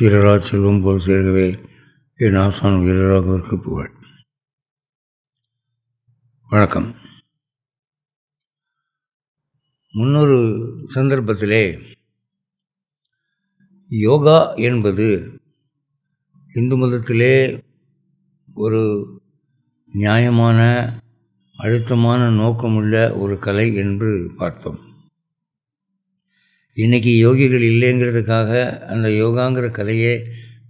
சீரரா செல்வம் போல் சேர்கவே என் ஆசான் வீரராகவிற்கு புகழ் வணக்கம். முன்னொரு சந்தர்ப்பத்திலே யோகா என்பது இந்து மதத்திலே ஒரு நியாயமான அழுத்தமான நோக்கமுள்ள ஒரு கலை என்று பார்த்தோம். இன்றைக்கி யோகிகள் இல்லைங்கிறதுக்காக அந்த யோகாங்கிற கலையே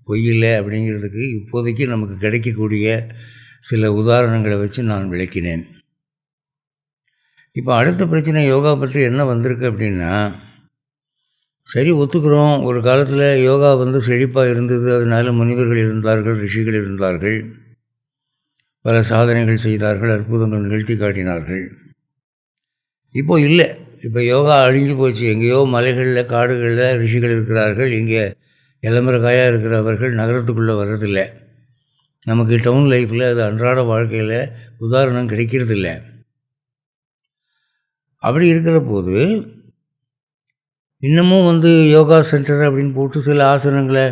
பொய்யில்லை அப்படிங்கிறதுக்கு இப்போதைக்கு நமக்கு கிடைக்கக்கூடிய சில உதாரணங்களை வச்சு நான் விளக்கினேன். இப்போ அடுத்த பிரச்சனை யோகா பற்றி என்ன வந்திருக்கு அப்படின்னா சரி ஒத்துக்கிறோம் ஒரு காலத்தில் யோகா வந்து செழிப்பாக இருந்தது அதனால் முனிவர்கள் இருந்தார்கள் ரிஷிகள் இருந்தார்கள் பல சாதனைகள் செய்தார்கள் அற்புதங்கள் நிகழ்த்தி காட்டினார்கள். இப்போது இல்லை. இப்போ யோகா அழிஞ்சு போச்சு. எங்கேயோ மலைகளில் காடுகளில் ரிஷிகள் இருக்கிறார்கள். இங்கே இளமரக்காயாக இருக்கிறவர்கள் நகரத்துக்குள்ளே வர்றதில்லை. நமக்கு டவுன் லைஃப்பில் அது அன்றாட வாழ்க்கையில் உதாரணம் கிடைக்கிறதில்ல. அப்படி இருக்கிற போது இன்னமும் வந்து யோகா சென்டர் அப்படின்னு போட்டு சில ஆசனங்களை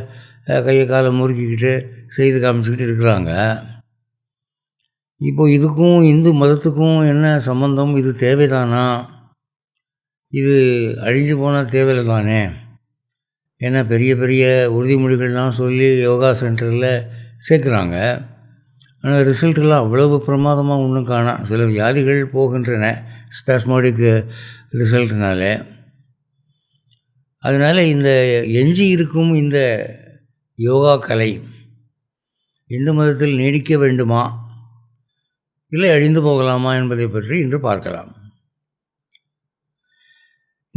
கையை காலை முறுக்கிக்கிட்டு செய்து காமிச்சிக்கிட்டு இருக்கிறாங்க. இப்போ இதுக்கும் இந்து மதத்துக்கும் என்ன சம்பந்தம்? இது தேவைதானா? இது அழிஞ்சு போனால் தேவையில்லை தானே ஏன்னா பெரிய பெரிய உறுதிமொழிகள்லாம் சொல்லி யோகா சென்டரில் சேர்க்குறாங்க. ஆனால் ரிசல்ட்டெல்லாம் அவ்வளவு பிரமாதமாக ஒன்றும் காணாம் சில வியாதிகள் போகின்றன ஸ்பேஸ்மாடிக் ரிசல்ட்னால. அதனால் இந்த எஞ்சி இருக்கும் இந்த யோகா கலை இந்து மதத்தில் நீடிக்க வேண்டுமா? இல்லை அழிந்து போகலாமா என்பதை பற்றி இன்று பார்க்கலாம்.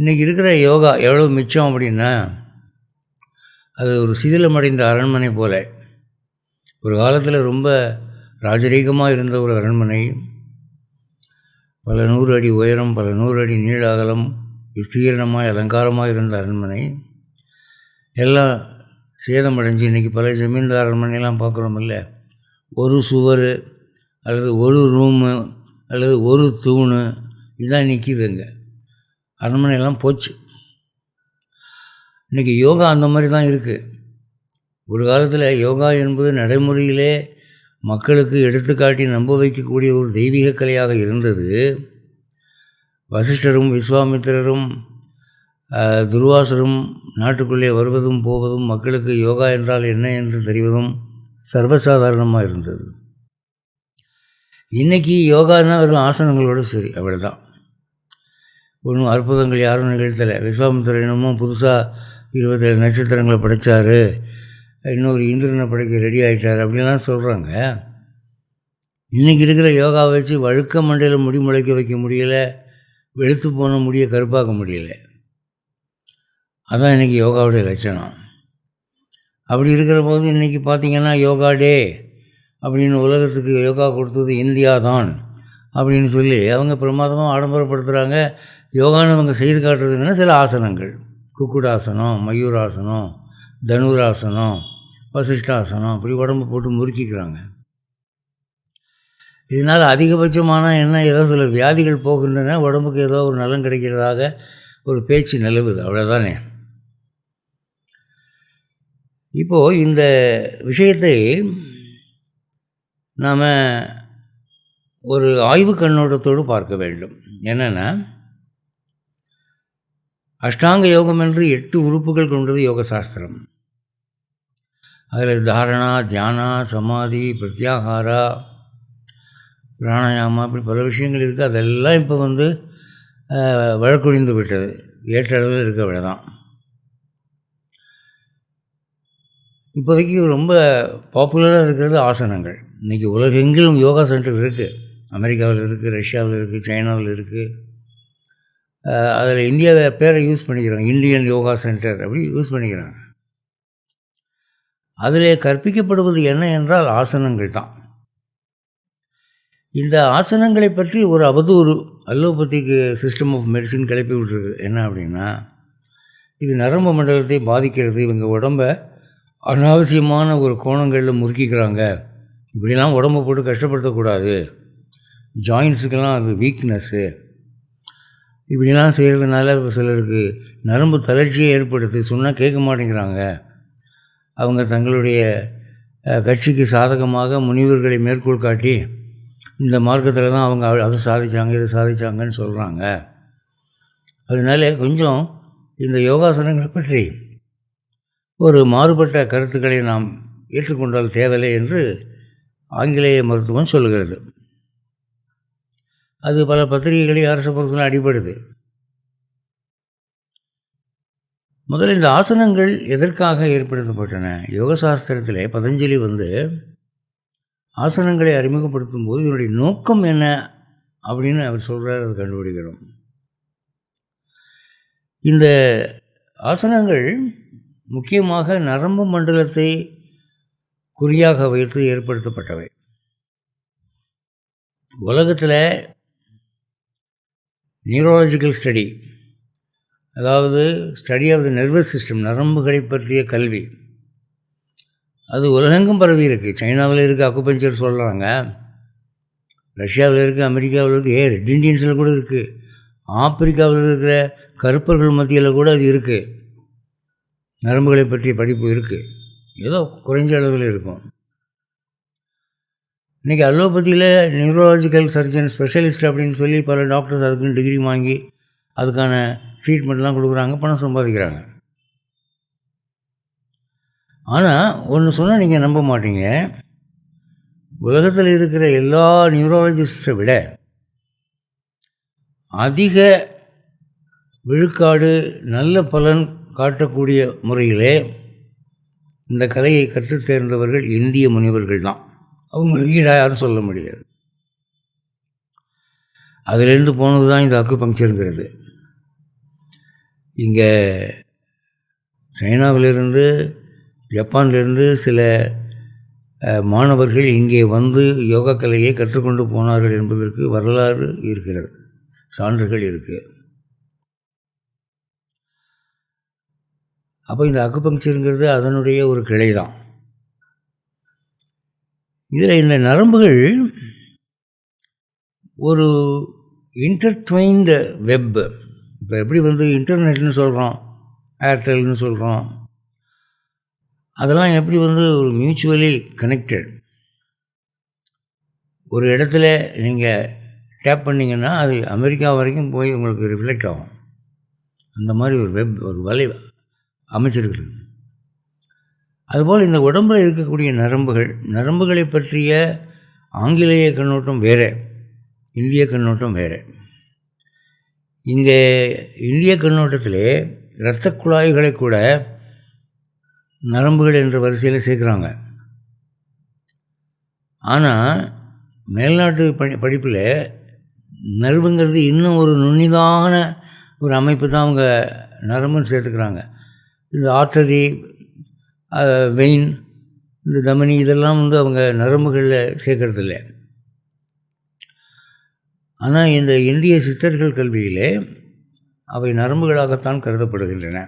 இன்றைக்கி இருக்கிற யோகா எவ்வளோ மிச்சம் அப்படின்னா அது ஒரு சிதிலமடைந்த அரண்மனை போல. ஒரு காலத்தில் ரொம்ப ராஜரீகமாக இருந்த ஒரு அரண்மனை. பல நூறு அடி உயரம் பல நூறு அடி நீள அகலம் விஸ்தீர்ணமாக அலங்காரமாக இருந்த அரண்மனை. எல்லாம் சேதமடைஞ்சு இன்றைக்கி பல ஜமீன்தார் அரண்மனையெல்லாம் பார்க்குறோம் இல்லை. ஒரு சுவர் அல்லது ஒரு ரூமு அல்லது ஒரு தூணு இதான் நிற்கிதுங்க அரண்மனையெல்லாம் போச்சு. இன்றைக்கி யோகா அந்த மாதிரி தான் இருக்குது ஒரு காலத்தில் யோகா என்பது நடைமுறையிலே மக்களுக்கு எடுத்துக்காட்டி நம்ப வைக்கக்கூடிய ஒரு தெய்வீக கலையாக இருந்தது. வசிஷ்டரும் விஸ்வாமித்திரரும் துர்வாசரும் நாட்டுக்குள்ளே வருவதும் போவதும் மக்களுக்கு யோகா என்றால் என்ன என்று தெரிவதும் சர்வசாதாரணமாக இருந்தது. இன்றைக்கி யோகானா வெறும் ஆசனங்களோடு சரி அவ்வளோதான் ஒன்றும் அற்புதங்கள் யாரும் நிகழ்த்தலை. விஸ்வாமித்திரர் இன்னமும் புதுசாக இருபத்தேழு நட்சத்திரங்களை படைத்தார் இன்னொரு இந்திரனை படைக்க ரெடி ஆகிட்டார் அப்படின்லாம் சொல்கிறாங்க இன்றைக்கி இருக்கிற யோகா வச்சு வழுக்க மண்டையில் முடி முளைக்க வைக்க முடியலை வெளுத்து போன முடிய கருப்பாக்க முடியல. அதான் இன்றைக்கி யோகாவுடைய லட்சணம். அப்படி இருக்கிற போது இன்றைக்கி பார்த்திங்கன்னா யோகா டே அப்படின்னு உலகத்துக்கு யோகா கொடுத்தது இந்தியா தான் அப்படின்னு சொல்லி அவங்க பிரமாதமாக ஆடம்பரப்படுத்துகிறாங்க யோகான்னு அவங்க செய்து காட்டுறதுன்னா சில ஆசனங்கள். குக்குடாசனம் மயூராசனம் தனுராசனம் வசிஷ்டாசனம் அப்படி உடம்பு போட்டு முறுக்கிக்கிறாங்க. இதனால் அதிகபட்சமான என்ன ஏதோ சில வியாதிகள் போகின்றன உடம்புக்கு ஏதோ ஒரு நலம் கிடைக்கிறதாக ஒரு பேச்சு நிலவுது அவ்வளோதானே இப்போது இந்த விஷயத்தை நாம் ஒரு ஆய்வு கண்ணோட்டத்தோடு பார்க்க வேண்டும். என்னென்னா அஷ்டாங்க யோகம் என்று எட்டு உறுப்புகள் கொண்டது யோக சாஸ்திரம் அதில் தாரணா தியானா சமாதி பிரத்யாகாரா பிராணாயாமா அப்படி பல விஷயங்கள் இருக்குது. அதெல்லாம் இப்போ வந்து வழக்கொழிந்து விட்டது. ஏற்ற அளவில் இருக்க விட தான் இப்போதைக்கு ரொம்ப பாப்புலராக இருக்கிறது ஆசனங்கள். இன்றைக்கி உலகெங்கிலும் யோகா சென்டர் இருக்குது அமெரிக்காவில் இருக்குது ரஷ்யாவில் இருக்குது சைனாவில் இருக்குது அதில் இந்தியாவை பேரை யூஸ் பண்ணிக்கிறாங்க. இந்தியன் யோகா சென்டர் அப்படி யூஸ் பண்ணிக்கிறாங்க. அதில் கற்பிக்கப்படுவது என்ன என்றால் ஆசனங்கள் தான். இந்த ஆசனங்களை பற்றி ஒரு அவதூறு அலோபதிக்கு சிஸ்டம் ஆஃப் மெடிசின் கிளப்பி விட்டுருக்கு. என்ன அப்படின்னா இது நரம்பு மண்டலத்தை பாதிக்கிறது. இவங்க உடம்பை அனாவசியமான ஒரு கோணங்களில் முறுக்கிக்கிறாங்க. இப்படிலாம் உடம்பை போட்டு கஷ்டப்படுத்தக்கூடாது. ஜாயின்ஸுக்கெல்லாம் அது வீக்னஸ்ஸு இப்படிலாம் செய்கிறதுனால சிலருக்கு நரம்பு தளர்ச்சியை ஏற்படுத்து சொன்னால் கேட்க மாட்டேங்கிறாங்க. அவங்க தங்களுடைய கட்சிக்கு சாதகமாக முனிவர்களை மேற்கோள் காட்டி இந்த மார்க்கத்தில் தான் அவங்க அதை சாதித்தாங்க இதை சாதித்தாங்கன்னு சொல்கிறாங்க அதனால கொஞ்சம் இந்த யோகாசனங்களை பற்றி ஒரு மாறுபட்ட கருத்துக்களை நாம் ஏற்றுக்கொண்டால் தேவையில்லை என்று ஆங்கிலேய மருத்துவம் சொல்லுகிறது அது பல பத்திரிகைகளையும் அரச பொருத்தங்களும் அடிபடுது. முதல்ல இந்த ஆசனங்கள் எதற்காக ஏற்படுத்தப்பட்டன? யோக சாஸ்திரத்தில் பதஞ்சலி வந்து ஆசனங்களை அறிமுகப்படுத்தும் போது இதனுடைய நோக்கம் என்ன? அப்படின்னு அவர் சொல்கிறார் அதை கண்டுபிடிக்கணும். இந்த ஆசனங்கள் முக்கியமாக நரம்பு மண்டலத்தை குறியாக வைத்து ஏற்படுத்தப்பட்டவை. உலகத்தில் நியூரலாஜிக்கல் ஸ்டடி அதாவது study of the nervous system நரம்புகளை பற்றிய கல்வி. அது உலகெங்கும் பரவி இருக்குது சைனாவில் இருக்குது அக்குபஞ்சர் சொல்கிறாங்க ரஷ்யாவில் இருக்குது அமெரிக்காவில் இருக்குது ஏ ரெட் இண்டியன்ஸில் கூட இருக்குது ஆப்பிரிக்காவில் இருக்கிற கருப்பர்கள் மத்தியில் கூட அது இருக்குது நரம்புகளை பற்றிய படிப்பு இருக்குது ஏதோ குறைஞ்ச அளவில் இருக்கும். இன்றைக்கி அலோபதியில் நியூரோலாஜிக்கல் சர்ஜன் ஸ்பெஷலிஸ்ட் அப்படின்னு சொல்லி பல டாக்டர்ஸ் அதுக்குன்னு டிகிரி வாங்கி அதுக்கான ட்ரீட்மெண்ட்லாம் கொடுக்குறாங்க பணம் சம்பாதிக்கிறாங்க. ஆனால் ஒன்று சொன்னால் நீங்கள் நம்ப மாட்டீங்க. உலகத்தில் இருக்கிற எல்லா நியூரோலஜிஸ்ட்டை விட அதிக விழுக்காடு நல்ல பலன் காட்டக்கூடிய முறையிலே இந்த கலையை கற்றுத் தேர்ந்தவர்கள் இந்திய முனிவர்கள் தான் அவங்களுக்கு ஈடாக யாரும் சொல்ல முடியாது. அதிலேருந்து போனது தான் இந்த அக்கு பங்க்சருங்கிறது இங்கே சைனாவிலிருந்து ஜப்பான்லேருந்து சில மாணவர்கள் இங்கே வந்து யோகா கலையை கற்றுக்கொண்டு போனார்கள் என்பதற்கு வரலாறு இருக்கிறது. சான்றுகள் இருக்குது அப்போ இந்த அக்குபங்க்சருங்கிறது அதனுடைய ஒரு கிளை தான் இதில் இந்த நரம்புகள் ஒரு இன்டர்ட்வைன்டு வெப் இப்போ எப்படி வந்து இன்டர்நெட்னு சொல்கிறோம் ஏர்டெல்னு சொல்கிறோம் அதெல்லாம் எப்படி வந்து ஒரு மியூச்சுவலி கனெக்டட் ஒரு இடத்துல நீங்கள் டேப் பண்ணிங்கன்னா அது அமெரிக்கா வரைக்கும் போய் உங்களுக்கு ரிஃப்ளெக்ட் ஆகும். அந்த மாதிரி ஒரு வெப் ஒரு வலை அமைச்சிருக்கிறது. அதுபோல் இந்த உடம்பில் இருக்கக்கூடிய நரம்புகள் நரம்புகளை பற்றிய ஆங்கிலேய கண்ணோட்டம் வேறு இந்திய கண்ணோட்டம் வேறு. இங்கே இந்திய கண்ணோட்டத்திலே இரத்த குழாய்களை கூட நரம்புகள் என்ற வரிசையில் சேர்க்குறாங்க. ஆனால் மேல்நாட்டு படி படிப்பில் நரம்புங்கிறது இன்னும் ஒரு நுண்ணிதான ஒரு அமைப்பு தான் அவங்க நரம்புன்னு சேர்த்துக்கிறாங்க. இந்த ஆர்டரி வெயின் இந்த தமனி இதெல்லாம் வந்து அவங்க நரம்புகளில் சேர்க்கறதில்ல. ஆனால் இந்த இந்திய சித்தர்கள் கல்வியிலே அவை நரம்புகளாகத்தான் கருதப்படுகின்றன.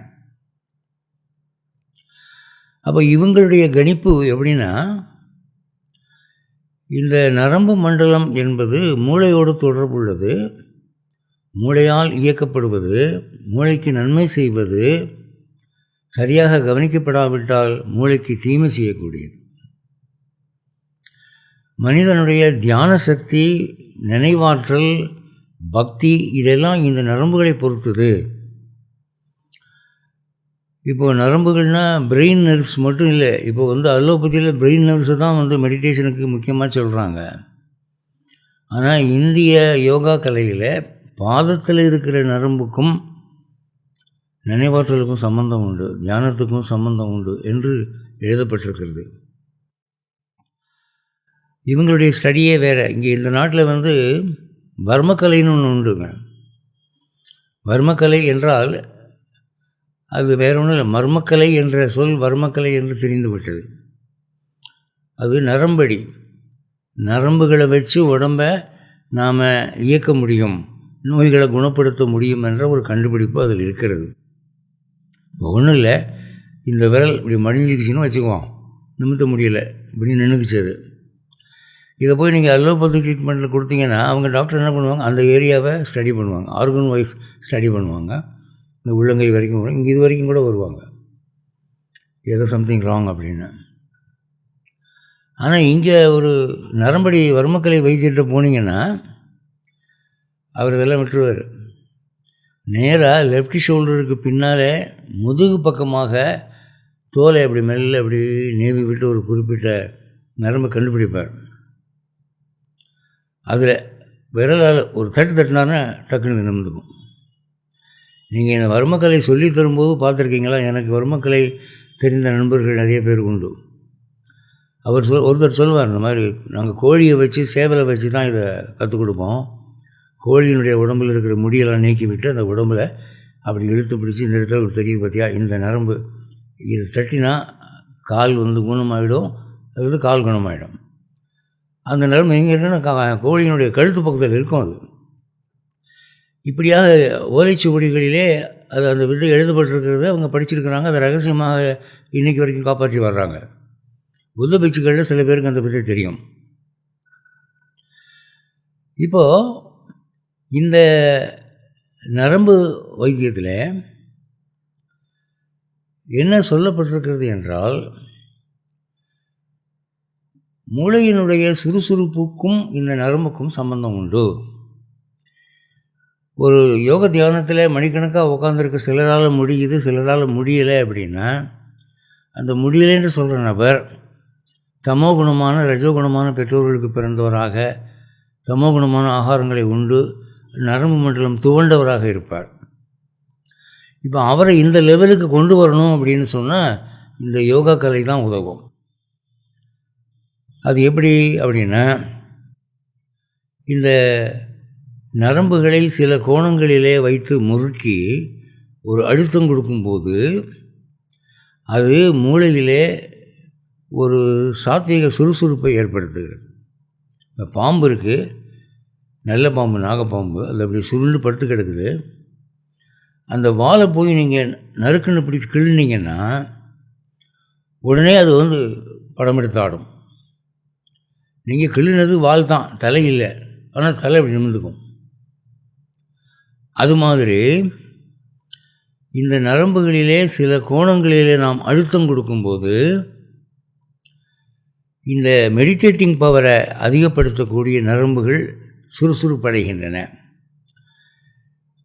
அப்போ இவங்களுடைய கணிப்பு எப்படின்னா இந்த நரம்பு மண்டலம் என்பது மூளையோடு தொடர்புள்ளது மூளையால் இயக்கப்படுவது மூளைக்கு நன்மை செய்வது சரியாக கவனிக்கப்படாவிட்டால் மூளைக்கு தீமை செய்யக்கூடியது. மனிதனுடைய தியான சக்தி நினைவாற்றல் பக்தி இதெல்லாம் இந்த நரம்புகளை பொறுத்தது. இப்போ நரம்புகள்னால் பிரெயின் நர்வ்ஸ் மட்டும் இல்லை. இப்போ வந்து அலோபதியில் பிரெயின் நர்வ்ஸை தான் வந்து மெடிடேஷனுக்கு முக்கியமாக சொல்கிறாங்க ஆனால் இந்திய யோகா கலையில் பாதத்தில் இருக்கிற நரம்புக்கும் நினைவாற்றலுக்கும் சம்பந்தம் உண்டு ஞானத்துக்கும் சம்பந்தம் உண்டு என்று எழுதப்பட்டிருக்கிறது. இவங்களுடைய ஸ்டடியே வேறு. இங்கே இந்த நாட்டில் வந்து வர்மக்கலைன்னு ஒன்று உண்டுங்க. வர்மக்கலை என்றால் அது வேற ஒன்றும் இல்லை மர்மக்கலை என்ற சொல் வர்மக்கலை என்று தெரிந்துவிட்டது. அது நரம்படி. நரம்புகளை வச்சு உடம்பை நாம் இயக்க முடியும் நோய்களை குணப்படுத்த முடியும் என்ற ஒரு கண்டுபிடிப்பு அதில் இருக்கிறது. ஒன்றும் இல்லை. இந்த விரல் இப்படி மடிஞ்சிக்கிச்சுன்னு வச்சுக்குவோம். நிமித்த முடியல. இப்படி நின்றுக்குச்சு அது. இதை போய் நீங்கள் அலோபதி ட்ரீட்மெண்ட்டில் கொடுத்தீங்கன்னா அவங்க டாக்டர் என்ன பண்ணுவாங்க? அந்த ஏரியாவை ஸ்டடி பண்ணுவாங்க. ஆர்கன் வைஸ் ஸ்டடி பண்ணுவாங்க. இந்த உள்ளங்கை வரைக்கும் வரும் இங்கே இது வரைக்கும் கூட வருவாங்க. ஏதோ சம்திங் ராங் அப்படின்னு. ஆனால் இங்கே ஒரு நரம்படி வர்மக்கலை வைத்தியர்கிட்ட போனீங்கன்னா அவர் இதெல்லாம் விட்டுருவார். நேராக லெஃப்ட் ஷோல்டருக்கு பின்னாலே முதுகு பக்கமாக தோலை அப்படி மெல்ல அப்படி நீவி விட்டு ஒரு குறிப்பிட்ட நரம்பு கண்டுபிடிப்பார். அதில் விரலால் ஒரு தட்டு தட்டினாருன்னா டக்குன்னு நிமிந்துக்கும் நீங்கள் என்னை வர்மக்கலை சொல்லி தரும்போது பார்த்துருக்கீங்களா? எனக்கு வர்மக்கலை தெரிந்த நண்பர்கள் நிறைய பேர் உண்டு. அவர் சொல் ஒருத்தர் சொல்லுவார் இந்த மாதிரி நாங்கள் கோழியை வச்சு சேவலை வச்சு தான் இதை கற்றுக் கொடுப்போம். கோழியினுடைய உடம்பில் இருக்கிற முடியெல்லாம் நீக்கி விட்டு அந்த உடம்புல அப்படி இழுத்து பிடிச்சி இந்த இடத்துல ஒரு தெரியுது பார்த்தியா? இந்த நரம்பு. இது தட்டினா கால் வந்து குணமாயிடும் அது வந்து கால் குணமாயிடும். அந்த நரம்பு எங்கே இருக்குன்னா கோழியினுடைய கழுத்து பக்கத்தில் இருக்கும் அது. இப்படியாக ஓலைச்சுவடிகளிலே அது அந்த விதை எழுதப்பட்டிருக்கிறத அவங்க படிச்சிருக்கிறாங்க. அதை ரகசியமாக இன்றைக்கி வரைக்கும் காப்பாற்றி வர்றாங்க. புத்த பிச்சுக்களில் சில பேருக்கு அந்த விதை தெரியும். இப்போது இந்த நரம்பு வைத்தியத்தில் என்ன சொல்லப்பட்டிருக்கிறது என்றால் மூளையினுடைய சுறுசுறுப்புக்கும் இந்த நரம்புக்கும் சம்பந்தம் உண்டு. ஒரு யோக தியானத்தில் மணிக்கணக்காக உட்காந்துருக்க சிலரால் முடியுது சிலரால் முடியலை அப்படின்னா அந்த முடியலைன்னு சொல்கிற நபர் தமோ குணமான ரஜோ குணமான பெற்றோர்களுக்கு பிறந்தவராக தமோ குணமான ஆகாரங்களை உண்டு நரம்பு மண்டலம் துவண்டவராக இருப்பார். இப்போ அவரை இந்த லெவலுக்கு கொண்டு வரணும் அப்படின்னு சொன்னால் இந்த யோகா கலை தான் உதவும். அது எப்படி அப்படின்னா இந்த நரம்புகளை சில கோணங்களிலே வைத்து முறுக்கி ஒரு அழுத்தம் கொடுக்கும்போது அது மூளையிலே ஒரு சாத்வீக சுறுசுறுப்பை ஏற்படுத்துகிறது. இப்போ பாம்பு இருக்குது நல்ல பாம்பு நாகப்பாம்பு அது அப்படி சுருண்டு படுத்து கிடக்குது. அந்த வாலை போய் நீங்கள் நறுக்குன்னு பிடிச்சி கிள்ளினீங்கன்னா உடனே அது வந்து படம் எடுத்து ஆடும். நீங்கள் கிள்ளினது வால் தான் தலை இல்லை. ஆனால் தலை அப்படி நிமிர்ந்துக்கும். அது மாதிரி இந்த நரம்புகளிலே சில கோணங்களிலே நாம் அழுத்தம் கொடுக்கும்போது இந்த மெடிடேட்டிங் பவரை அதிகப்படுத்தக்கூடிய நரம்புகள் சுறுசுறுப்படைகின்றன.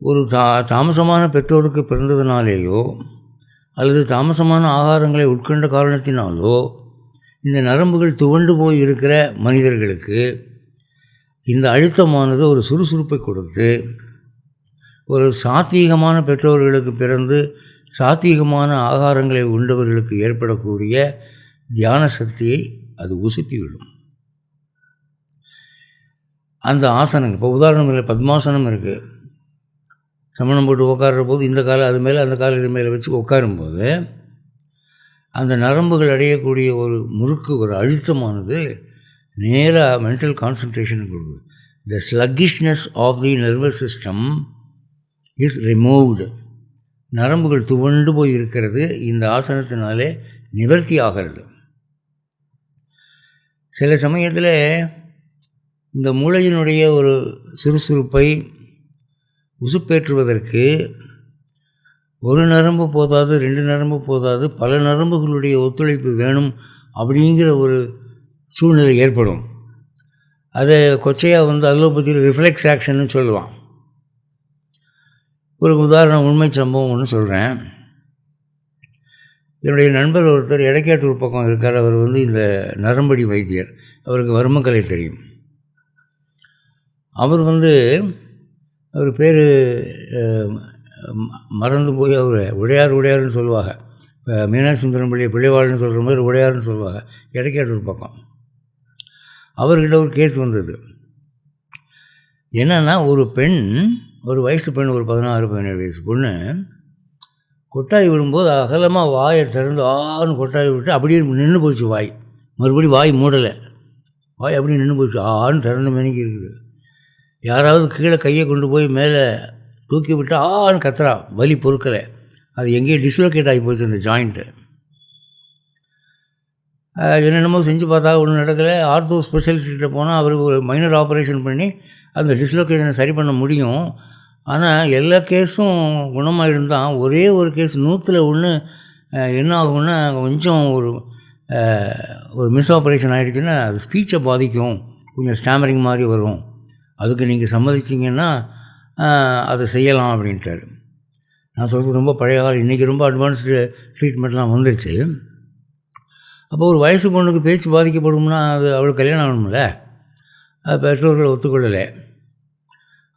ஒரு தா தாமசமான பெற்றோருக்கு பிறந்ததுனாலேயோ அல்லது தாமசமான ஆகாரங்களை உட்கொண்ட காரணத்தினாலோ இந்த நரம்புகள் துவண்டு போய் இருக்கிற மனிதர்களுக்கு இந்த அழுத்தமானது ஒரு சுறுசுறுப்பை கொடுத்து ஒரு சாத்வீகமான பெற்றோர்களுக்கு பிறந்து சாத்வீகமான ஆகாரங்களை உண்டவர்களுக்கு ஏற்படக்கூடிய தியான சக்தியை அது உசுப்பிவிடும் அந்த ஆசனங்கள் இப்போ உதாரணம் இல்லை பத்மாசனம் இருக்குது சமணம் போட்டு உட்கார்ற போது இந்த காலை அது மேலே அந்த காலை இது மேலே வச்சு உட்காரும்போது அந்த நரம்புகள் அடையக்கூடிய ஒரு முறுக்கு ஒரு அழுத்தமானது நேராக மென்டல் கான்சன்ட்ரேஷன் கொடுக்குது. The sluggishness of the nervous system is removed நரம்புகள் துவண்டு போய் இருக்கிறது இந்த ஆசனத்தினாலே நிவர்த்தி ஆகிறது. சில சமயத்தில் இந்த மூளையினுடைய ஒரு சுறுசுறுப்பை உசுப்பேற்றுவதற்கு ஒரு நரம்பு போதாது ரெண்டு நரம்பு போதாது பல நரம்புகளுடைய ஒத்துழைப்பு வேணும் அப்படிங்கிற ஒரு சூழ்நிலை ஏற்படும். அதை கொச்சையாக வந்து அலோபதியில் ரிஃப்ளெக்ஸ் ஆக்ஷன்னு சொல்லுவான். ஒரு உதாரணம் உண்மை சம்பவம் ஒன்று சொல்கிறேன் என்னுடைய நண்பர் ஒருத்தர் இடைக்காட்டூர் பக்கம் இருக்கார். அவர் வந்து இந்த நரம்படி வைத்தியர். அவருக்கு வருமக்கலை தெரியும். அவர் வந்து அவர் பேர் மறந்து போய் அவர் உடையார் உடையார்னு சொல்லுவாங்க. இப்போ மீனாட்சி சுந்தரம் பிள்ளை பிள்ளைவாள்னு சொல்கிற மாதிரி உடையார்னு சொல்லுவாங்க. எடைக்காட்டூர் பக்கம். அவர்கிட்ட ஒரு கேஸ் வந்தது. என்னென்னா ஒரு பெண் ஒரு வயசு பெண் ஒரு பதினாறு பதினேழு வயசு பொண்ணு கொட்டாய் விடும்போது அகலமாக வாயை திறந்து ஆன்னு கொட்டாய் விட்டு அப்படியே நின்று போச்சு வாய். மறுபடியும் வாய் மூடலை. வாய் அப்படியே நின்று போச்சு. ஆன்னு திறந்த மணிக்கு இருக்குது. யாராவது கீழே கையை கொண்டு போய் மேலே தூக்கி விட்டு ஆன்னு கத்துறா வலி பொருட்களை அது எங்கேயோ டிஸ்லோகேட் ஆகி போச்சு அந்த ஜாயிண்ட்டு என்னென்னமோ செஞ்சு பார்த்தா ஒன்றும் நடக்கலை. ஆர்த்தோ ஸ்பெஷலிஸ்ட்கிட்ட போனால் அவருக்கு ஒரு மைனர் ஆப்ரேஷன் பண்ணி அந்த டிஸ்லோகேஷனை சரி பண்ண முடியும். ஆனால் எல்லா கேஸும் குணமாயிடும் தான். ஒரே ஒரு கேஸ் நூற்றில் ஒன்று என்ன ஆகும்னா கொஞ்சம் ஒரு ஒரு மிஸ் ஆப்ரேஷன் ஆகிடுச்சுன்னா அது ஸ்பீச்சை பாதிக்கும். கொஞ்சம் ஸ்டாமரிங் மாதிரி வரும். அதுக்கு நீங்கள் சம்மதிச்சிங்கன்னா அதை செய்யலாம் அப்படின்ட்டாரு. நான் சொல்கிறது ரொம்ப பழைய காலம். இன்றைக்கி ரொம்ப அட்வான்ஸ்டு ட்ரீட்மெண்ட்லாம் வந்துருச்சு. அப்போ ஒரு வயசு பொண்ணுக்கு பேச்சு பாதிக்கப்படும்னா அது அவளுக்கு கல்யாணம் ஆகணும்ல? அது பெற்றோர்கள் ஒத்துக்கொள்ளலை.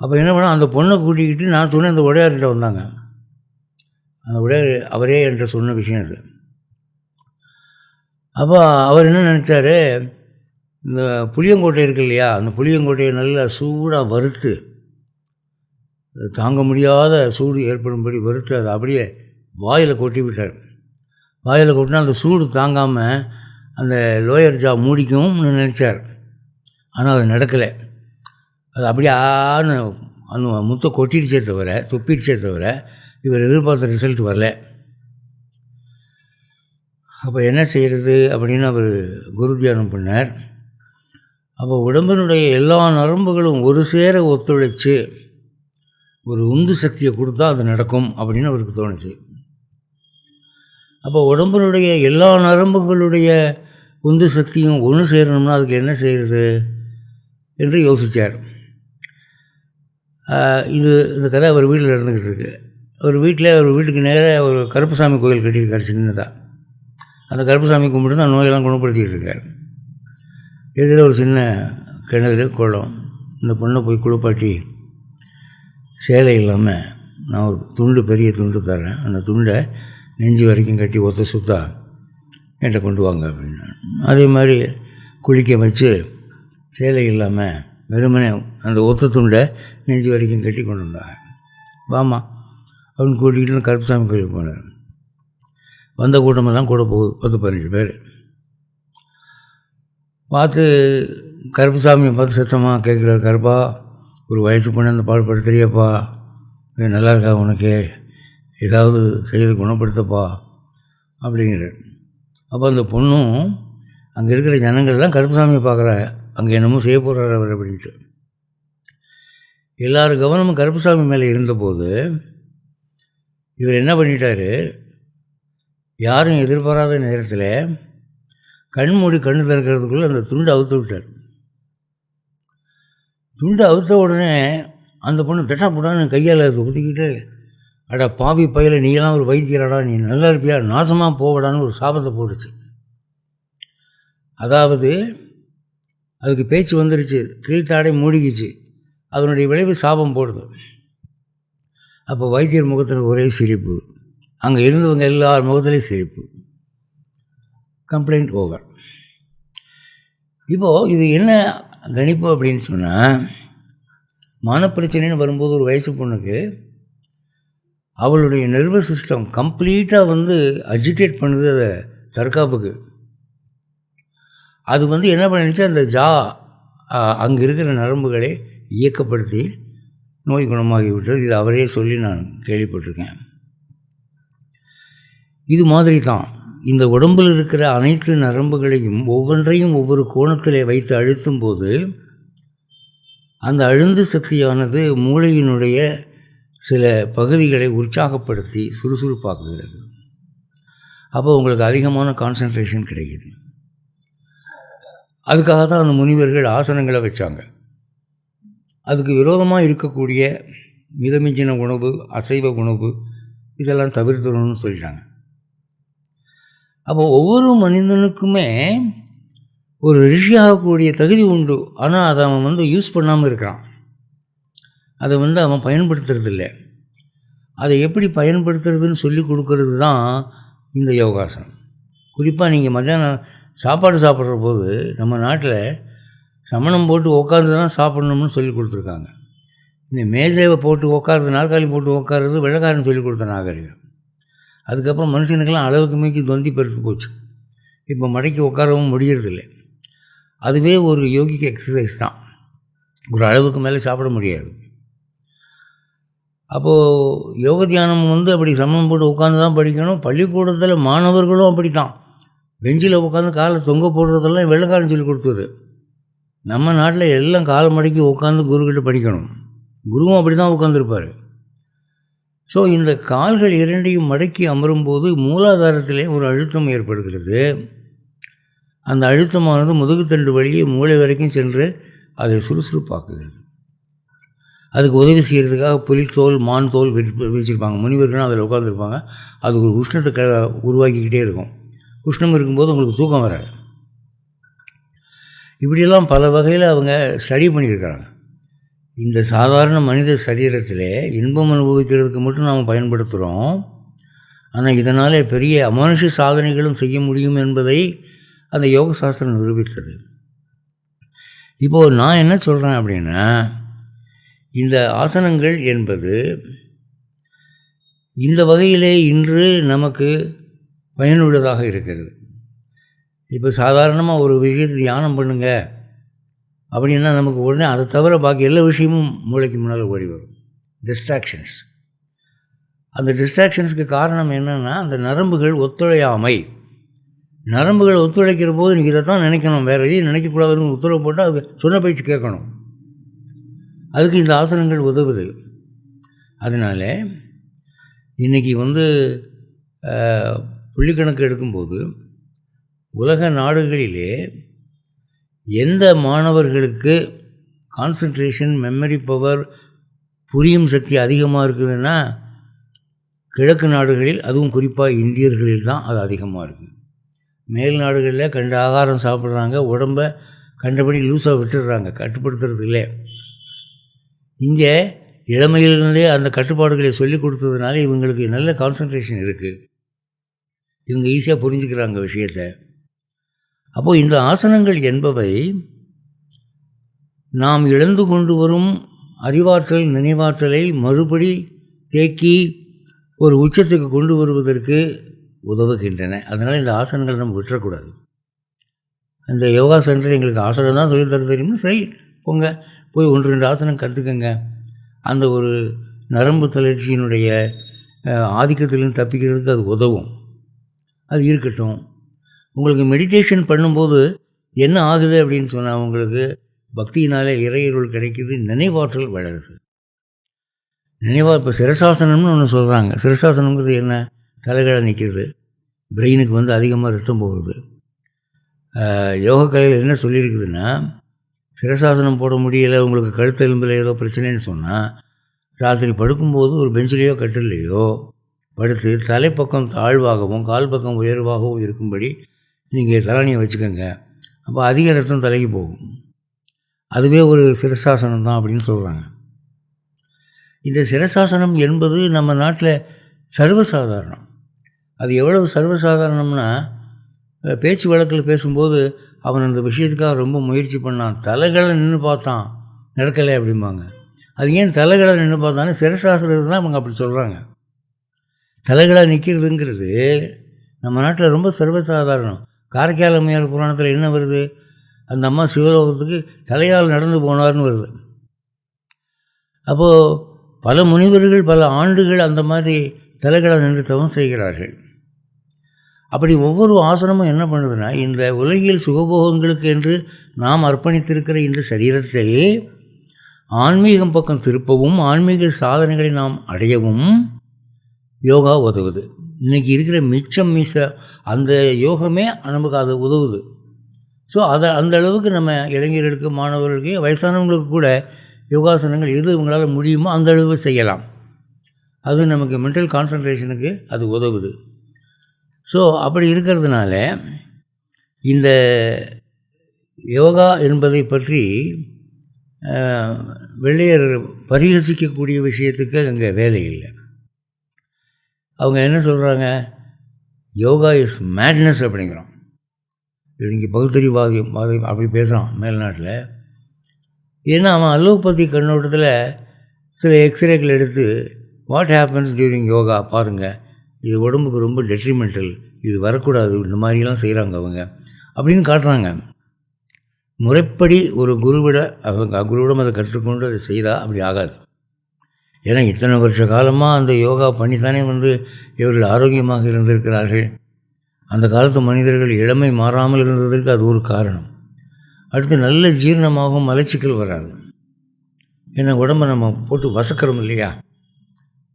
அப்போ என்ன பண்ணால் அந்த பொண்ணை கூட்டிக்கிட்டு நான் சொன்ன அந்த உடையார்கிட்ட வந்தாங்க. அந்த உடையார் அவரே என்கிட்ட சொன்ன விஷயம் அது. அப்போ அவர் என்ன நினச்சாரு? இந்த புளியங்கோட்டை இருக்கு இல்லையா? அந்த புளியங்கோட்டையை நல்லா சூடாக வறுத்து அது தாங்க முடியாத சூடு ஏற்படும்படி வறுத்து அதை அப்படியே வாயில் கொட்டி விட்டார். வாயில் கொட்டினா அந்த சூடு தாங்காமல் அந்த லோயர் ஜா மூடிக்கும்னு நினச்சார். ஆனால் அது நடக்கலை. அது அப்படியே ஆன்னு அந்த முத்த கொட்டிடுச்சே தவிர துப்பிடுச்சே தவிர இவர் எதிர்பார்த்த ரிசல்ட் வரல. அப்போ என்ன செய்கிறது அப்படின்னு அவர் குரு தியானம் பண்ணார். அப்போ உடம்பினுடைய எல்லா நரம்புகளும் ஒரு சேர ஒத்துழைச்சு ஒரு உந்து சக்தியை கொடுத்தா அது நடக்கும் அப்படின்னு அவருக்கு தோணுச்சு. அப்போ உடம்பினுடைய எல்லா நரம்புகளுடைய உந்து சக்தியும் ஒன்று சேரணும்னா அதுக்கு என்ன செய்கிறது என்று யோசித்தார் இது இந்த கதை அவர் வீட்டில் நடந்துக்கிட்டு இருக்கு. அவர் வீட்டில் அவர் வீட்டுக்கு நேராக ஒரு கருப்பசாமி கோயில் கட்டியிருக்காரு சின்னதாக அந்த கருப்பசாமி கும்பிட்டு தான் நோயெல்லாம் குணப்படுத்திகிட்டு இருக்கார். எதில் ஒரு சின்ன கிணறு குளம். இந்த பொண்ணை போய் குளிப்பாட்டி சேலை இல்லாமல் நான் ஒரு துண்டு பெரிய துண்டு தரேன் அந்த துண்டை நெஞ்சு வரைக்கும் கட்டி ஒத்த சுத்தா என்கிட்ட கொண்டு வாங்க அப்படின்னு அதே மாதிரி குளிக்க வச்சு சேலை இல்லாமல் வெறுமனே அந்த ஒத்த துண்டை நெஞ்சு வரைக்கும் கட்டி கொண்டு வந்தாங்க. வாமா அப்படின்னு கூட்டிகிட்டு கருப்புசாமி கோயிலுக்கு போனேன் வந்த கூட்டமெல்லாம் கூட போகுது பத்து பதினஞ்சு பேர். பார்த்து கருப்புசாமியை பார்த்து சத்தமாக கேட்குறாரு கருப்பா ஒரு வயசு பொண்ணு அந்த பாடுபடுத்துறியப்பா இது நல்லா இருக்கா உனக்கு? ஏதாவது செய்து குணப்படுத்தப்பா. அப்படிங்கிறார். அப்போ அந்த பொண்ணும் அங்கே இருக்கிற ஜனங்கள்லாம் கருப்புசாமியை பார்க்குறா அங்கே என்னமோ செய்ய போகிறார் அவர் அப்படின்ட்டு. எல்லார் கவனமும் கருப்புசாமி மேலே இருந்தபோது இவர் என்ன பண்ணிட்டார்? யாரும் எதிர்பாராத நேரத்தில் கண் மூடி கண்ணு திறக்கிறதுக்குள்ளே அந்த துண்டை அவுத்து விட்டார். துண்டை அவுத்த உடனே அந்த பொண்ணு தட்டா போடான்னு கையால் அதை ஊற்றிக்கிட்டு அடா பாவி பையில நீலாம் ஒரு வைத்தியராடா நீ நல்லா இருப்பியா? நாசமாக போவடான்னு ஒரு சாபத்தை போட்டுச்சு. அதாவது அதுக்கு பேச்சு வந்துருச்சு கீழ்த்தாடை மூடிக்கிச்சு அதனுடைய விளைவு சாபம் போடுது. அப்போ வைத்தியர் முகத்தில் ஒரே சிரிப்பு. அங்கே இருந்தவங்க எல்லார் முகத்துலேயும் சிரிப்பு. கம்ப்ளைண்ட் ஓவர் இப்போது இது என்ன கணிப்பு அப்படின்னு சொன்னால் மனப்பிரச்சனைன்னு வரும்போது ஒரு வயசு பொண்ணுக்கு அவளுடைய நர்வஸ் சிஸ்டம் கம்ப்ளீட்டாக வந்து அஜிடேட் பண்ணுது அதை தற்காப்புக்கு. அது வந்து என்ன பண்ணிடுச்சு? அந்த ஜா அங்கே இருக்கிற நரம்புகளை இயக்கப்படுத்தி நோய் குணமாகி விட்டது இது அவரே சொல்லி நான் கேள்விப்பட்டிருக்கேன். இது மாதிரி தான் இந்த உடம்பில் இருக்கிற அனைத்து நரம்புகளையும் ஒவ்வொன்றையும் ஒவ்வொரு கோணத்தில் வைத்து அழுத்தும் போது அந்த அழுந்து சக்தியானது மூளையினுடைய சில பகுதிகளை உற்சாகப்படுத்தி சுறுசுறுப்பாக்குகிறது. அப்போ உங்களுக்கு அதிகமான கான்சன்ட்ரேஷன் கிடைக்குது. அதுக்காக தான் அந்த முனிவர்கள் ஆசனங்களை வச்சாங்க. அதுக்கு விரோதமாக இருக்கக்கூடிய மிதமிஞ்சின உணவு அசைவ உணவு இதெல்லாம் தவிர்த்துடணும்னு சொல்லிட்டாங்க. அப்போ ஒவ்வொரு மனிதனுக்குமே ஒரு ரிஷி ஆகக்கூடிய தகுதி உண்டு. ஆனால் அதை அவன் வந்து யூஸ் பண்ணாமல் இருக்கிறான். அதை வந்து அவன் பயன்படுத்துறதில்லை அதை எப்படி பயன்படுத்துறதுன்னு சொல்லி கொடுக்கறது தான் இந்த யோகாசனம். குறிப்பாக நீங்கள் மத்தியானம் சாப்பாடு சாப்பிட்ற போது நம்ம நாட்டில் சமணம் போட்டு உட்காந்து தான் சாப்பிட்ணும்னு சொல்லி கொடுத்துருக்காங்க. இந்த மேஜைவை போட்டு உக்காருது நாற்காலி போட்டு உட்காருறது வெள்ளக்காரன் சொல்லி கொடுத்த நாகரிகம். அதுக்கப்புறம் மனுஷனுக்கெல்லாம் அளவுக்கு மீக்கி தொந்தி பெருசு போச்சு. இப்போ மடக்கி உட்காரவும் முடியறதில்லை. அதுவே ஒரு யோகிக்கு எக்ஸசைஸ் தான். ஒரு அளவுக்கு மேலே சாப்பிட முடியாது. அப்போது யோக தியானம் வந்து அப்படி சமம் போட்டு உட்காந்து தான் படிக்கணும். பள்ளிக்கூடத்தில் மாணவர்களும் அப்படி தான் பெஞ்சில் உட்காந்து காலை தொங்க போடுறதெல்லாம் வெள்ளக்காரன் சொல்லி கொடுத்தது. நம்ம நாட்டில் எல்லாம் கால் மடக்கி உட்காந்து குருக்கிட்ட படிக்கணும். குருவும் அப்படி தான் உட்காந்துருப்பார் ஸோ இந்த கால்கள் இரண்டையும் மடக்கி அமரும்போது மூலாதாரத்திலே ஒரு அழுத்தம் ஏற்படுகிறது. அந்த அழுத்தமானது முதுகுத்தண்டு வழியே மூளை வரைக்கும் சென்று அதை சுறுசுறுப்பாக்குகிறது. அதுக்கு உதவி செய்கிறதுக்காக புலித்தோல் மான் தோல் விரிச்சு விரிச்சிருப்பாங்க. முனிவர்களும் அதில் உட்காந்துருப்பாங்க அது ஒரு உஷ்ணத்தை க உருவாக்கிக்கிட்டே இருக்கும். உஷ்ணம் இருக்கும்போது உங்களுக்கு தூக்கம் வராது. இப்படியெல்லாம் பல வகையில் அவங்க ஸ்டடி பண்ணியிருக்கிறாங்க. இந்த சாதாரண மனித சரீரத்தில் இன்பம் அனுபவிக்கிறதுக்கு மட்டும் நாம் பயன்படுத்துகிறோம் ஆனால் இதனால் பெரிய அமனுஷ சாதனைகளும் செய்ய முடியும் என்பதை அந்த யோக சாஸ்திரம் நிரூபித்தது. இப்போது நான் என்ன சொல்கிறேன் அப்படின்னா இந்த ஆசனங்கள் என்பது இந்த வகையிலே இன்று நமக்கு பயனுள்ளதாக இருக்கிறது. இப்போ சாதாரணமாக ஒரு விகித தியானம் பண்ணுங்கள் அப்படின்னா நமக்கு உடனே அதை தவிர பாக்கி எல்லா விஷயமும் மூளைக்கு முன்னால் ஓடி வரும். டிஸ்ட்ராக்ஷன்ஸ் அந்த டிஸ்ட்ராக்ஷன்ஸுக்கு காரணம் என்னென்னா அந்த நரம்புகள் ஒத்துழையாமை. நரம்புகள் ஒத்துழைக்கிற போது நீங்கள் இதை தான் நினைக்கணும். வேறு எதையும் நினைக்கக்கூடாதுன்னு உத்தரவு போட்டால் அது சொன்ன பயிற்சி கேட்கணும். அதுக்கு இந்த ஆசனங்கள் உதவுது. அதனால் இன்றைக்கி வந்து புள்ளிக்கணக்கு எடுக்கும்போது உலக நாடுகளிலே எந்த மாணவர்களுக்கு கான்சன்ட்ரேஷன் மெமரி பவர் புரியும் சக்தி அதிகமாக இருக்குதுன்னா கிழக்கு நாடுகளில் அதுவும் குறிப்பாக இந்தியர்களில் தான் அது அதிகமாக இருக்குது மேல் நாடுகளில் கண்ட ஆகாரம் சாப்பிட்றாங்க உடம்பை கண்டபடி லூஸாக விட்டுடுறாங்க கட்டுப்படுத்துறது இல்லை. இங்கே இளமையிலிருந்தே அந்த கட்டுப்பாடுகளை சொல்லி கொடுத்ததுனால இவங்களுக்கு நல்ல கான்சன்ட்ரேஷன் இருக்குது இவங்க ஈஸியாக புரிஞ்சுக்கிறாங்க விஷயத்தை. அப்போது இந்த ஆசனங்கள் என்பவை நாம் இழந்து கொண்டு வரும் அறிவாற்றல் நினைவாற்றலை மறுபடி தேக்கி ஒரு உச்சத்துக்கு கொண்டு வருவதற்கு உதவுகின்றன. அதனால் இந்த ஆசனங்கள் நம்ம விட்டுறக்கூடாது. அந்த யோகா சென்டர் எங்களுக்கு ஆசனம் தான் சொல்லி தர தெரியும்னு சரி போங்க. போய் ஒன்று ரெண்டு ஆசனம் கற்றுக்கங்க அந்த ஒரு நரம்பு தளர்ச்சியினுடைய ஆதிக்கத்திலிருந்து தப்பிக்கிறதுக்கு அது உதவும். அது இருக்கட்டும். உங்களுக்கு மெடிடேஷன் பண்ணும்போது என்ன ஆகுது அப்படின்னு சொன்னால் உங்களுக்கு பக்தியினாலே இறையருள் கிடைக்கிது நினைவாற்றல் வளருது. நினைவா இப்போ சிரசாசனம்னு ஒன்று சொல்கிறாங்க சிரசாசனங்கிறது என்ன? தலைகளை நிற்கிறது பிரெயினுக்கு வந்து அதிகமாக ரத்தம் போகுது. யோக கலையில் என்ன சொல்லியிருக்குதுன்னா சிரசாசனம் போட முடியலை உங்களுக்கு கழுத்தெலும்பில் ஏதோ பிரச்சனைன்னு சொன்னால் ராத்திரி படுக்கும்போது ஒரு பெஞ்சிலேயோ கட்டிலையோ படுத்து தலைப்பக்கம் தாழ்வாகவும் கால் பக்கம் உயர்வாகவும் இருக்கும்படி நீங்கள் தலனியை வச்சுக்கோங்க. அப்போ அதிக ரத்தம் தலைக்கு போகும். அதுவே ஒரு சிரசாசனம் தான் அப்படின்னு சொல்கிறாங்க இந்த சிரசாசனம் என்பது நம்ம நாட்டில் சர்வசாதாரணம். அது எவ்வளவு சர்வசாதாரணம்னா பேச்சு வழக்கில் பேசும்போது அவன் அந்த விஷயத்துக்காக ரொம்ப முயற்சி பண்ணான். தலைகளை நின்று பார்த்தான். நடக்கலை அப்படிம்பாங்க. அது ஏன் தலைகளை நின்று பார்த்தானே சிரசாசுறது தான் அவங்க அப்படி சொல்கிறாங்க தலைகளாக நிற்கிறதுங்கிறது நம்ம நாட்டில் ரொம்ப சர்வசாதாரணம். காரைக்கால் அம்மையார் புராணத்தில் என்ன வருது? அந்த அம்மா சிவலோகத்துக்கு தலையால் நடந்து போனார்னு வருது. அப்போது பல முனிவர்கள் பல ஆண்டுகள் அந்த மாதிரி தலைகளை நின்று தவம் செய்கிறார்கள். அப்படி ஒவ்வொரு ஆசனமும் என்ன பண்ணுதுன்னா இந்த உலகியல் சுகபோகங்களுக்கு என்று நாம் அர்ப்பணித்திருக்கிற இந்த சரீரத்தையே ஆன்மீகம் பக்கம் திருப்பவும் ஆன்மீக சாதனைகளை நாம் அடையவும் யோகா உதவுது. இன்றைக்கி இருக்கிற மிச்சம் மீச அந்த யோகமே நமக்கு அது உதவுது. ஸோ அதை அந்த அளவுக்கு நம்ம இளைஞர்களுக்கு மாணவர்களுக்கு வயசானவங்களுக்கு கூட யோகாசனங்கள் எது இவங்களால் முடியுமோ அந்த அளவு செய்யலாம். அது நமக்கு மென்டல் கான்சன்ட்ரேஷனுக்கு அது உதவுது. ஸோ அப்படி இருக்கிறதுனால இந்த யோகா என்பதை பற்றி வெள்ளையர் பரிகசிக்கக்கூடிய விஷயத்துக்கு அங்கே வேலை இல்லை. அவங்க என்ன சொல்கிறாங்க யோகா இஸ் மேட்னஸ் அப்படிங்கிறோம் இன்றைக்கி பகுத்தறிவாதி வாதி அப்படி பேசுகிறான் மேல்நாட்டில். ஏன்னா அவன் அலோபதி கண்ணோட்டத்தில் சில எக்ஸ்ரேக்கள் எடுத்து வாட் ஹேப்பன்ஸ் டியூரிங் யோகா பாருங்கள் இது உடம்புக்கு ரொம்ப டெட்ரிமெண்டல் இது வரக்கூடாது. இந்த மாதிரிலாம் செய்கிறாங்க அவங்க. அப்படின்னு காட்டுறாங்க. முறைப்படி ஒரு குருவிட அவங்க குருவிடம் அதை கற்றுக்கொண்டு அதை செய்தால் அப்படி ஆகாது. ஏன்னா இத்தனை வருஷ காலமாக அந்த யோகா பண்ணித்தானே வந்து இவர்கள் ஆரோக்கியமாக இருந்திருக்கிறார்கள். அந்த காலத்து மனிதர்கள் இளமை மாறாமல் இருந்ததற்கு அது ஒரு காரணம். அடுத்து நல்ல ஜீரணமாகவும் மலச்சிக்கல் வராது ஏன்னா உடம்பை நம்ம போட்டு வசக்கிறோம் இல்லையா?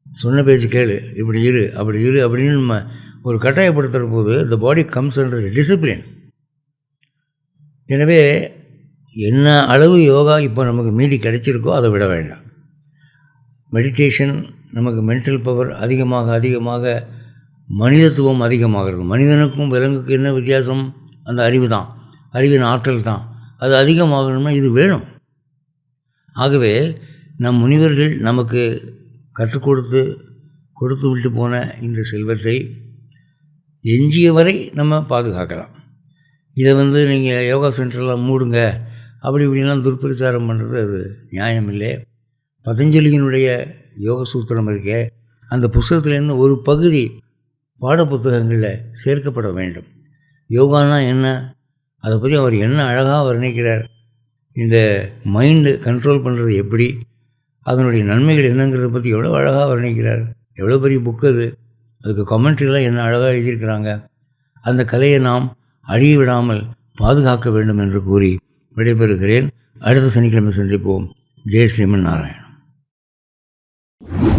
சொன்ன பேச்சு கேளு இப்படி இரு அப்படி இரு அப்படின்னு நம்ம ஒரு கட்டாயப்படுத்துகிற போது இந்த பாடி கம்ஸ் அண்டர் டிசிப்ளின் எனவே என்ன அளவு யோகா இப்போ நமக்கு மீதி கிடைச்சிருக்கோ அதை விட வேண்டாம். மெடிடேஷன் நமக்கு மென்டல் பவர் அதிகமாக அதிகமாக மனிதத்துவம் அதிகமாகிறது மனிதனுக்கும் விலங்குக்கும் என்ன வித்தியாசம்? அந்த அறிவு தான் அறிவின் ஆற்றல் தான். அது அதிகமாகணும்னா இது வேணும். ஆகவே நம் முனிவர்கள் நமக்கு கற்றுக் கொடுத்து கொடுத்து விட்டு போன இந்த செல்வத்தை எஞ்சிய வரை நம்ம பாதுகாக்கலாம். இதை வந்து நீங்கள் யோகா சென்டர்லாம் மூடுங்க. அப்படி இப்படிலாம் துர்பிரச்சாரம் பண்ணுறது அது நியாயமில்லை. பதஞ்சலியினுடைய யோக சூத்திரம் இருக்கே அந்த புஸ்தகத்திலேருந்து ஒரு பகுதி பாடப்புத்தகங்களில் சேர்க்கப்பட வேண்டும். யோகானா என்ன? அதை பற்றி அவர் என்ன அழகாக வர்ணிக்கிறார்? இந்த மைண்டு கண்ட்ரோல் பண்ணுறது எப்படி? அதனுடைய நன்மைகள் என்னங்கிறத பற்றி எவ்வளோ அழகாக வர்ணிக்கிறார்? எவ்வளோ பெரிய புக் அது? அதுக்கு கமெண்ட்ரிலாம் என்ன அழகாக எழுதியிருக்கிறாங்க? அந்த கலையை நாம் அழிய விடாமல் பாதுகாக்க வேண்டும் என்று கூறி விடைபெறுகிறேன். அடுத்த சனிக்கிழமை சந்திப்போம். ஜெய் ஸ்ரீமன் நாராயணன். you.